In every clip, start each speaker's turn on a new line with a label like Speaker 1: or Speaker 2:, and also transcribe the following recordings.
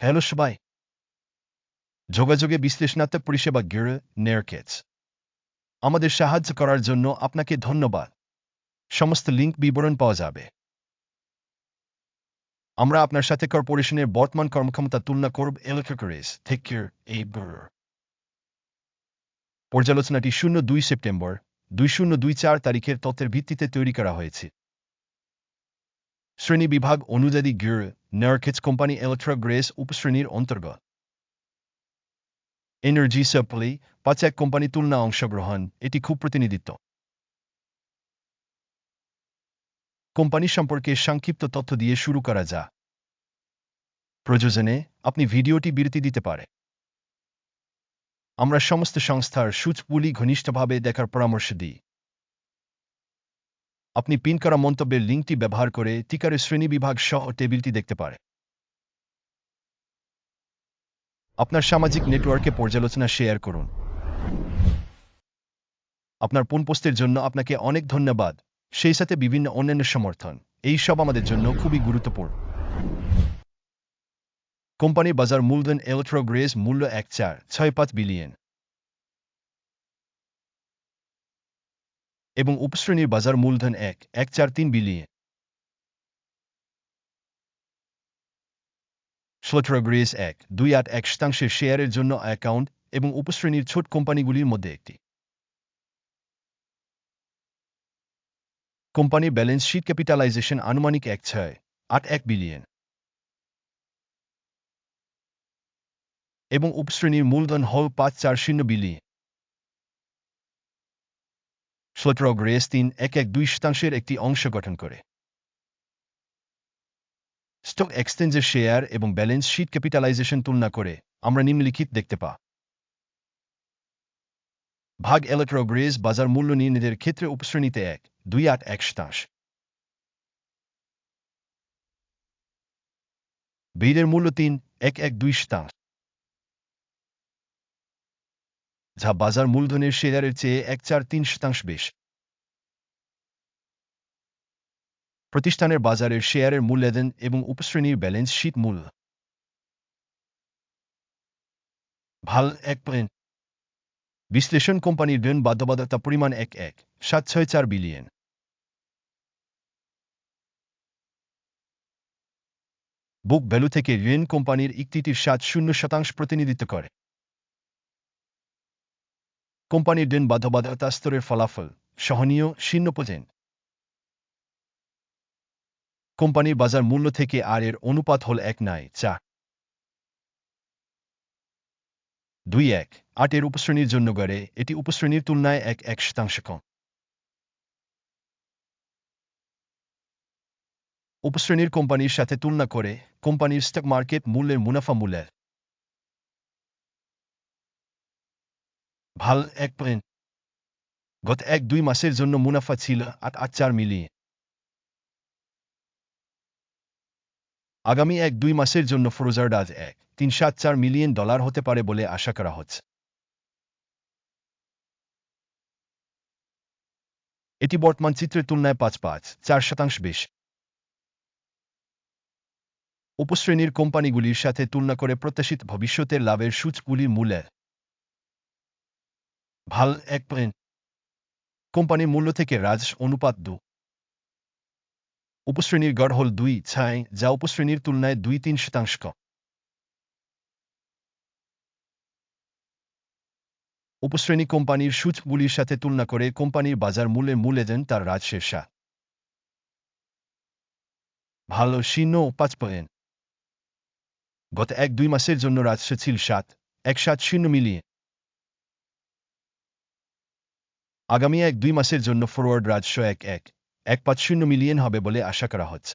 Speaker 1: Hello সবাই যোগাযোগে বিশ্লেষণাত্মক পরিষেবা গিরে নেয়ারকেটস আমাদের সাহায্য করার জন্য আপনাকে ধন্যবাদ। সমস্ত লিঙ্ক বিবরণ পাওয়া যাবে। আমরা আপনার সাথে কর্পোরেশনের বর্তমান কর্মক্ষমতা তুলনা করব এলাকারেস থেকে এই পর্যালোচনাটি শূন্য দুই সেপ্টেম্বর, দুই শূন্য দুই চার তারিখের তথ্যের ভিত্তিতে তৈরি করা হয়েছে। শ্রেণি বিভাগ অনুযায়ী গির নার্কেটস কোম্পানি ইলেকট্রা গ্রেস উপশ্রেণীর অন্তর্গত এনার্জি সাপ্লাই পাঁচ এক কোম্পানি তুলনা অংশগ্রহণ এটি খুব প্রতিনিধিত্ব কোম্পানি সম্পর্কে সংক্ষিপ্ত তথ্য দিয়ে শুরু করা যা প্রয়োজনে আপনি ভিডিওটি বিরতি দিতে পারে আমরা সমস্ত সংস্থার সূচগুলি ঘনিষ্ঠভাবে দেখার পরামর্শ দিই আপনি পিন করা মন্তব্যের লিঙ্কটি ব্যবহার করে টিকারের শ্রেণীবিভাগ সহ টেবিলটি দেখতে পারে আপনার সামাজিক নেটওয়ার্কে পর্যালোচনা শেয়ার করুন। আপনার পুন পোস্টের জন্য আপনাকে অনেক ধন্যবাদ। সেই সাথে বিভিন্ন অন্যান্য সমর্থন। এই সব আমাদের জন্য খুবই গুরুত্বপূর্ণ। কোম্পানি বাজার মূলধন এলট্রোগ্রেস মূল্য এক চার, ছয় পাঁচ বিলিয়ন। এবং উপশ্রেণীর বাজার মূলধন এক এক চার তিন বিলিয়ন। গ্রেস এক, দুই আট এক শতাংশের শেয়ারের জন্য অ্যাকাউন্ট এবং উপশ্রেণীর ছোট কোম্পানিগুলির মধ্যে একটি। কোম্পানির ব্যালেন্স শিট ক্যাপিটালাইজেশন আনুমানিক এক ছয়, আট এক বিলিয়ন। এবং উপশ্রেণীর মূলধন হল পাঁচ চার শূন্য বিলিয়ন। সতেরো গ্রেস তিন এক এক দুই শতাংশের একটি অংশ গঠন করে। স্টক এক্সচেঞ্জের শেয়ার এবং ব্যালেন্স শিট ক্যাপিটালাইজেশন তুলনা করে আমরা নিম্নলিখিত দেখতে পা। ভাগ ইলেকট্রোগ্রেজ বাজার মূল্য নির্ণয়ের ক্ষেত্রে উপশ্রেণীতে এক, দুই আট এক শতাংশ। বীরের মূল্য তিন, এক এক দুই শতাংশ। যা বাজার মূলধনের শেয়ারের চেয়ে এক চার তিন শতাংশ বেশ। প্রতিষ্ঠানের বাজারের শেয়ারের মূল্যায়ন এবং উপশ্রেণীর ব্যালেন্স শীট মূল্য ভালো এক পয়েন্ট। বিশ্লেষণ কোম্পানির ঋণ বাধ্যবাধকতা পরিমাণ এক এক, সাত ছয় চার বিলিয়ন। বুক ভ্যালু থেকে ঋণ কোম্পানির ইক্তিটির সাত শূন্য শতাংশ প্রতিনিধিত্ব করে। কোম্পানির ঋণ বাধ্যবাধকতা স্তরের ফলাফল সহনীয় শূন্য পর্যন্ত। কোম্পানির বাজার মূল্য থেকে আর এর অনুপাত হল এক নাই চা দুই এক, আটের উপশ্রেণীর জন্য গড়ে এটি উপশ্রেণীর তুলনায় এক এক শতাংশ কম। উপশ্রেণীর কোম্পানির সাথে তুলনা করে কোম্পানির স্টক মার্কেট মূল্যের মুনাফা মূল্যের ভালো এক পয়েন্ট গত এক দুই মাসের জন্য মুনাফা ছিল আট আট চার মিলিয়ন। আগামী এক দুই মাসের জন্য ফ্রোজার্ড আজ এক। তিন সাত চার মিলিয়ন ডলার হতে পারে বলে আশা করা হচ্ছে। এটি বর্তমান চিত্রের তুলনায় পাঁচ পাঁচ, চার শতাংশ বেশ। উপশ্রেণীর কোম্পানিগুলির সাথে তুলনা করে প্রত্যাশিত ভবিষ্যতের লাভের সূচগুলির মূল্যের ভালো এক পয়েন্ট কোম্পানির মূল্য থেকে রাজ অনুপাত দু। উপশ্রেণীর গড় হল দুই ছাই, যা উপশ্রেণীর তুলনায় দুই তিন শতাংশ কম। উপশ্রেণী কোম্পানির সূচগুলির সাথে তুলনা করে কোম্পানির বাজার মূল্যের মূল্যে দেন তার রাজশের সাত ভালো শীর্ণ পাঁচ পয়েন্ট। গত এক দুই মাসের জন্য রাজস্ব ছিল সাত, এক সাত শূন্য মিলিয়ে আগামী এক দুই মাসের জন্য ফরওয়ার্ড রাজস্ব এক এক। এক পাঁচ শূন্য মিলিয়ন হবে বলে আশা করা হচ্ছে।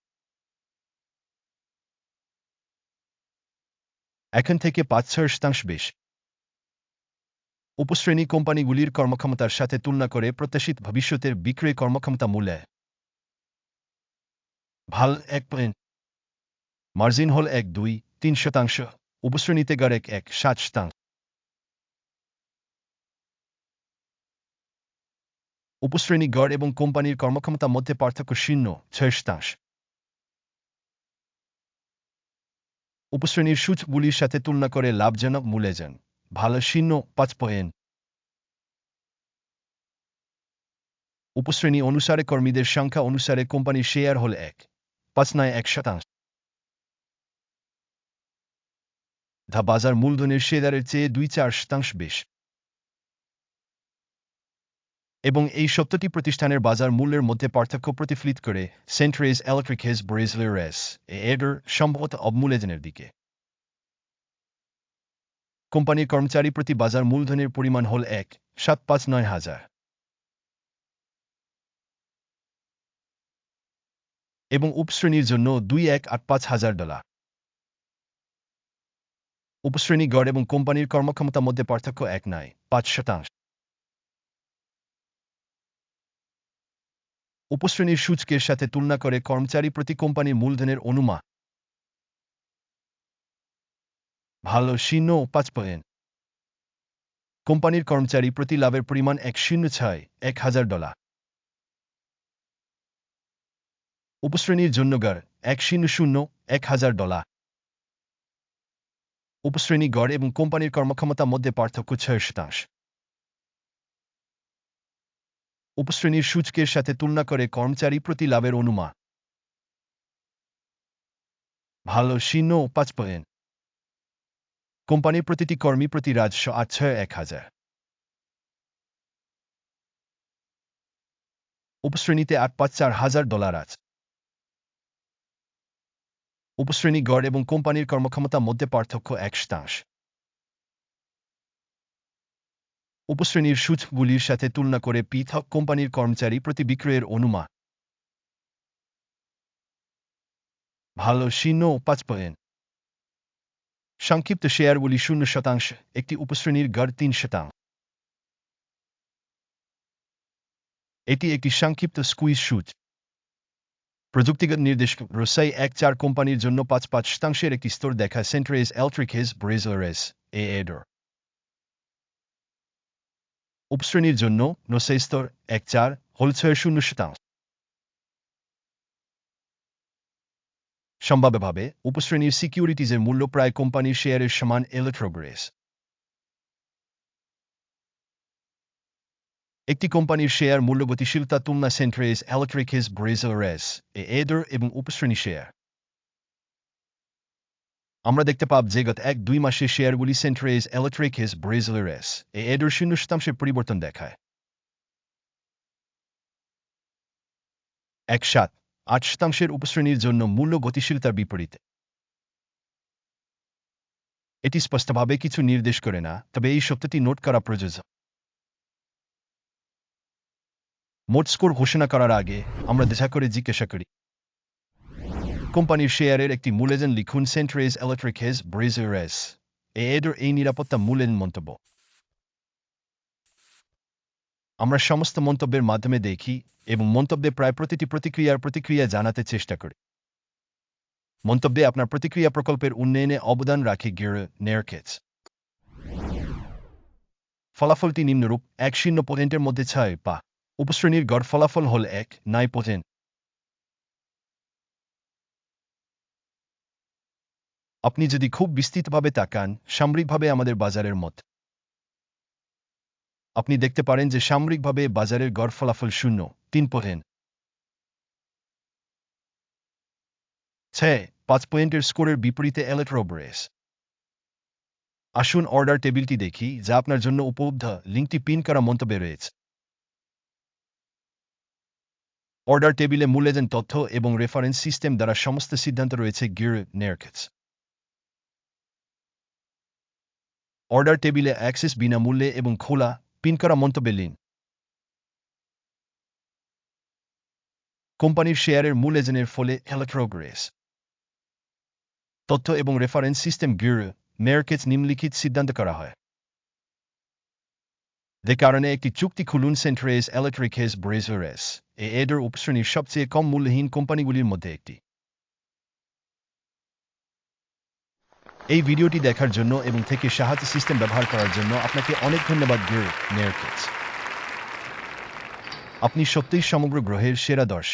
Speaker 1: এখন থেকে পাঁচ ছয় শতাংশ বেশ। উপশ্রেণী কোম্পানিগুলির কর্মক্ষমতার সাথে তুলনা করে প্রত্যাশিত ভবিষ্যতের বিক্রয় কর্মক্ষমতা মূল্যে ভালো এক পয়েন্ট। মার্জিন হল এক দুই, তিন শতাংশ। উপশ্রেণীতে গড় এক এক, সাত শতাংশ। উপশ্রেণী গড় এবং কোম্পানির কর্মক্ষমতার মধ্যে পার্থক্য শূন্য ছয় শতাংশ উপশ্রেণীর সূচগুলির সাথে তুলনা করে লাভজনক মূলে যান। ভালো শূন্য পাঁচ পয়েন্ট। উপশ্রেণী অনুসারে কর্মীদের সংখ্যা অনুসারে কোম্পানির শেয়ার হল এক, পাঁচ নয় এক শতাংশ। ধা বাজার মূলধনের শেয়ারের চেয়ে দুই চার শতাংশ বেশ। এবং এই সত্যটি প্রতিষ্ঠানের বাজার মূল্যের মধ্যে পার্থক্য প্রতিফলিত করে সেন্ট্রেজ ইলেকট্রিকেস ব্রেজলেরেস এডর সম্ভবত অবমূল্যায়নের দিকে। কোম্পানির কর্মচারী প্রতি বাজার মূলধনের পরিমাণ হল এক, সাত পাঁচ নয় হাজার। এবং উপশ্রেণীর জন্য দুই এক আট পাঁচ হাজার ডলার। উপশ্রেণী গড় এবং কোম্পানির কর্মক্ষমতার মধ্যে পার্থক্য এক নয়, পাঁচ শতাংশ। উপশ্রেণীর সূচকের সাথে তুলনা করে কর্মচারী প্রতি কোম্পানির মূলধনের অনুমা ভালো শূন্য পাঁচ পয়েন্ট। কোম্পানির কর্মচারী প্রতি লাভের পরিমাণ এক শূন্য ছয়, এক হাজার ডলার। উপশ্রেণীর জন্য গড় এক শূন্য শূন্য, এক হাজার ডলার। উপশ্রেণী গড় এবং কোম্পানির কর্মক্ষমতার মধ্যে পার্থক্য ছয় শতাংশ। উপশ্রেণীর সূচকের সাথে তুলনা করে কর্মচারী প্রতি লাভের অনুমান ভালো শূন্য পাঁচ পয়েন্ট। কোম্পানির প্রতিটি কর্মী প্রতি রাজস্ব আট ছয় এক হাজার। উপশ্রেণীতে আট পাঁচ চার হাজার ডলার আছে। উপশ্রেণী গড় এবং কোম্পানির কর্মক্ষমতার মধ্যে পার্থক্য এক শতাংশ উপশ্রেণীর সূচকগুলির সাথে তুলনা করে পৃথক কোম্পানির কর্মচারী প্রতি বিক্রয়ের অনুমান। ভালো শূন্য পাঁচ পয়েন্ট। সংক্ষিপ্ত শেয়ারগুলি শূন্য শতাংশ, একটি উপশ্রেণীর গড় তিন শতাংশ। এটি একটি সংক্ষিপ্ত স্কুইজ সূচ। প্রযুক্তিগত নির্দেশ রোসাই এক চার কোম্পানির জন্য পাঁচ পাঁচ শতাংশের একটি স্তর দেখা সেন্ট্রেজ এলট্রিকেস ব্রেজলারেস এ এডর উপশ্রেণীর জন্য নোসাই স্তর এক চার হল শূন্য শতাংশ সম্ভাব্যভাবে উপশ্রেণীর সিকিউরিটিজের মূল্য প্রায় কোম্পানির শেয়ারের সমান এলেক্ট্রোগ্রেস একটি কোম্পানির শেয়ার মূল্য গতিশীলতা তুলনা সেন্ট্রেস ইলেকট্রিকেস ব্রেজলারেস এ এডর এবং উপশ্রেণী শেয়ার আমরা দেখতে পাব যে গত এক দুই মাসে শেয়ারগুলি সেন্ট্রেজ ইলেকট্রিকেস ব্রেজলারেস এ এডর শূন্য শতাংশের পরিবর্তন দেখায়। এক সাত, আট শতাংশের উপশ্রেণীর জন্য মূল্য গতিশীলতার বিপরীতে। এটি স্পষ্টভাবে কিছু নির্দেশ করে না, তবে এই সত্যটি নোট করা প্রযোজ্য। মোট স্কোর ঘোষণা করার আগে আমরা দেখা করে জিজ্ঞাসা করি। কোম্পানির শেয়ারের একটি মূল্যজন লিখুন সেন্ট্রেজ ইলেকট্রিকেস ব্রেজেরেস এডর এই নিরাপত্তা মূল্যায়ন মন্তব্য আমরা সমস্ত মন্তব্যের মাধ্যমে দেখি এবং মন্তব্যে প্রায় প্রতিটি প্রতিক্রিয়ার প্রতিক্রিয়া জানাতে চেষ্টা করি মন্তব্যে আপনার প্রতিক্রিয়া প্রকল্পের উন্নয়নে অবদান রাখে গির নেয়ারকেটস ফলাফলটি নিম্নরূপ এক শূন্য পয়েন্টের মধ্যে ছয় পা উপশ্রেণীর গড় ফলাফল হল এক নাই পয়েন্ট আপনি যদি খুব বিস্তৃতভাবে তাকান, সামরিকভাবে আমাদের বাজারের মত। আপনি দেখতে পারেন যে সামরিকভাবে বাজারের গড় ফলাফল শূন্য, তিন পয়েন্ট। ছয় পাঁচ পয়েন্টের স্কোরের বিপরীতে এলেক্ট্রোব্রেস আসুন অর্ডার টেবিলটি দেখি, যা আপনার জন্য উপলব্ধ। লিঙ্কটি পিন করা মন্তব্যে রয়েছে। অর্ডার টেবিলে মূল্যায়ন তথ্য এবং রেফারেন্স সিস্টেম দ্বারা সমস্ত সিদ্ধান্ত রয়েছে গির নেয়ারকেটস অর্ডার টেবিলে অ্যাক্সেস বিনামূল্যে এবং খোলা পিন করা মন্তব্যে লিন। কোম্পানির শেয়ারের মূল্যায়নের ফলে ইলেকট্রোগ্রেস তথ্য এবং রেফারেন্স সিস্টেম গির মেয়ারকেটস নিম্নলিখিত সিদ্ধান্ত করা হয়। যে কারণে একটি চুক্তি খুলুন সেন্ট্রেস ইলেকট্রিকেস ব্রেজরেস, এ এডর উপশ্রেণীর সবচেয়ে কম মূল্যহীন কোম্পানিগুলির মধ্যে একটি। এই ভিডিওটি দেখার জন্য এবং থেকে সাহায্য সিস্টেম ব্যবহার করার জন্য আপনাকে অনেক ধন্যবাদ গির নেয়ারকেটস আপনি সত্যিই সমগ্র গ্রহের সেরা দর্শ